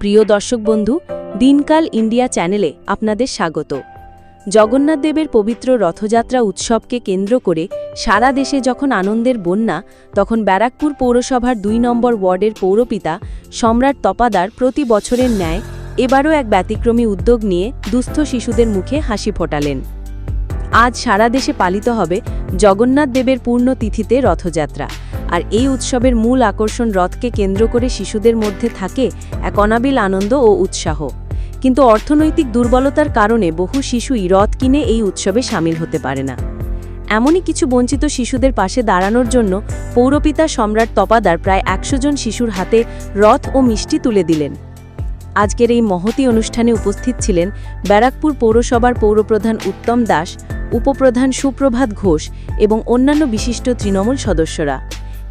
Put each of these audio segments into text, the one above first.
প্রিয় দর্শক বন্ধু, দিনকাল ইন্ডিয়া চ্যানেলে আপনাদের স্বাগত। জগন্নাথ দেবের পবিত্র রথযাত্রা উৎসবকে কেন্দ্র করে সারা দেশে যখন আনন্দের বন্যা, তখন ব্যারাকপুর পৌরসভার দুই নম্বর ওয়ার্ডের পৌরপিতা সম্রাট তপাদার প্রতি বছরের ন্যায় এবারও এক ব্যতিক্রমী উদ্যোগ নিয়ে দুস্থ শিশুদের মুখে হাসি ফোটালেন। আজ সারা দেশে পালিত হবে জগন্নাথ দেবের পূর্ণ তিথিতে রথযাত্রা। আর এই উৎসবের মূল আকর্ষণ রথকে কেন্দ্র করে শিশুদের মধ্যে থাকে এক অনাবিল আনন্দ ও উৎসাহ। কিন্তু অর্থনৈতিক দুর্বলতার কারণে বহু শিশুই রথ কিনে এই উৎসবে সামিল হতে পারে না। এমনই কিছু বঞ্চিত শিশুদের পাশে দাঁড়ানোর জন্য পৌরপিতা সম্রাট তপাদার প্রায় একশো জন শিশুর হাতে রথ ও মিষ্টি তুলে দিলেন। আজকের এই মহতি অনুষ্ঠানে উপস্থিত ছিলেন ব্যারাকপুর পৌরসভার পৌরপ্রধান উত্তম দাস, উপপ্রধান সুপ্রভাত ঘোষ এবং অন্যান্য বিশিষ্ট তৃণমূল সদস্যরা।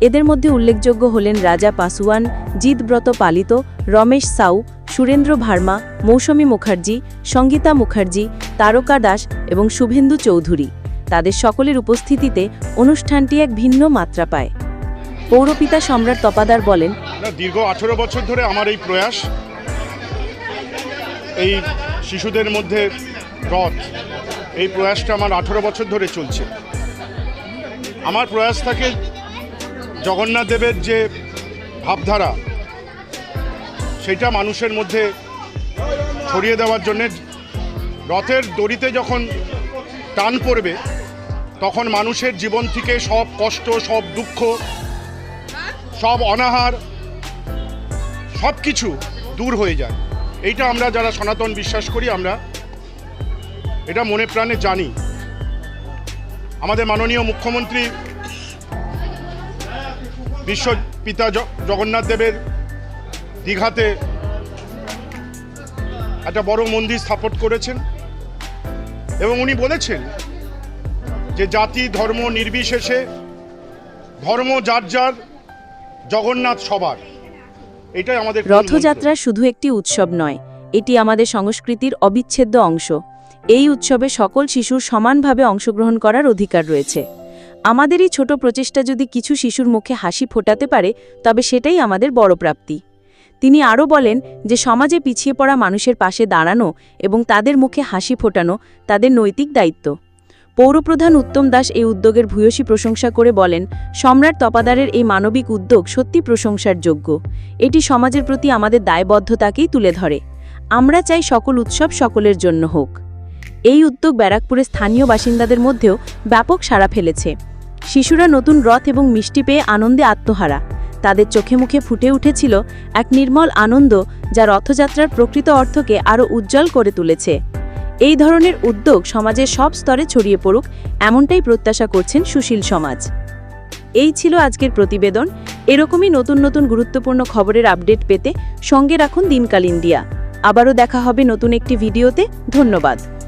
এদের মধ্যে উল্লেখযোগ্য হলেন রাজা পাসওয়ান জিতব্রত পালিত, রমেশ সাউ, সুরেন্দ্র ভার্মা, মৌসুমী মুখার্জি, সঙ্গীতা মুখার্জি, তারকা দাস এবং শুভেন্দু চৌধুরী। তাদের সকলের উপস্থিতিতে অনুষ্ঠানটি এক ভিন্ন মাত্রা পায়। পৌরপিতা সম্রাট তপাদার বলেন দীর্ঘ আঠেরো বছর ধরে আমার এই প্রয়াস, এই শিশুদের মধ্যে রথ, এই প্রয়াসটা আমার আঠেরো বছর ধরে চলছে। আমার প্রয়াস থাকে জগন্নাথ দেবের যে ভাবধারা, সেটা মানুষের মধ্যে ছড়িয়ে দেওয়ার জন্যে রথের দড়িতে যখন টান পড়বে, তখন মানুষের জীবন থেকে সব কষ্ট, সব দুঃখ, সব অনাহার, সব কিছু দূর হয়ে যায়। এইটা আমরা যারা সনাতন বিশ্বাস করি, আমরা এটা মনে প্রাণে জানি। আমাদের মাননীয় মুখ্যমন্ত্রী বিশ্ব পিতা জগন্নাথ দেবের দীঘাতে একটা বড় মন্দির স্থাপন করেছেন। এবং উনি বলেছেন যে জাতি, ধর্ম নির্বিশেষে ধর্ম যার যার, জগন্নাথ সবার। এটাই আমাদের রথযাত্রা শুধু একটি উৎসব নয়, এটি আমাদের সংস্কৃতির অবিচ্ছেদ্য অংশ। এই উৎসবে সকল শিশুর সমানভাবে অংশগ্রহণ করার অধিকার রয়েছে। আমাদের এই ছোট প্রচেষ্টা যদি কিছু শিশুর মুখে হাসি ফোটাতে পারে, তবে সেটাই আমাদের বড় প্রাপ্তি। তিনি আরও বলেন যে, সমাজে পিছিয়ে পড়া মানুষের পাশে দাঁড়ানো এবং তাদের মুখে হাসি ফোটানো তাদের নৈতিক দায়িত্ব। পৌরপ্রধান উত্তম দাস এই উদ্যোগের ভূয়সী প্রশংসা করে বলেন, সম্রাট তপাদারের এই মানবিক উদ্যোগ সত্যি প্রশংসার যোগ্য। এটি সমাজের প্রতি আমাদের দায়বদ্ধতাকেই তুলে ধরে। আমরা চাই সকল উৎসব সকলের জন্য হোক। এই উদ্যোগ ব্যারাকপুরের স্থানীয় বাসিন্দাদের মধ্যেও ব্যাপক সাড়া ফেলেছে। শিশুরা নতুন রথ এবং মিষ্টি পেয়ে আনন্দে আত্মহারা। তাদের চোখে মুখে ফুটে উঠেছিল এক নির্মল আনন্দ যা রথযাত্রার প্রকৃত অর্থকে আরও উজ্জ্বল করে তুলেছে। এই ধরনের উদ্যোগ সমাজের সব স্তরে ছড়িয়ে পড়ুক এমনটাই প্রত্যাশা করছেন সুশীল সমাজ। এই ছিল আজকের প্রতিবেদন। এরকমই নতুন নতুন গুরুত্বপূর্ণ খবরের আপডেট পেতে সঙ্গে রাখুন দিনকাল ইন্ডিয়া। আবারও দেখা হবে নতুন একটি ভিডিওতে। ধন্যবাদ।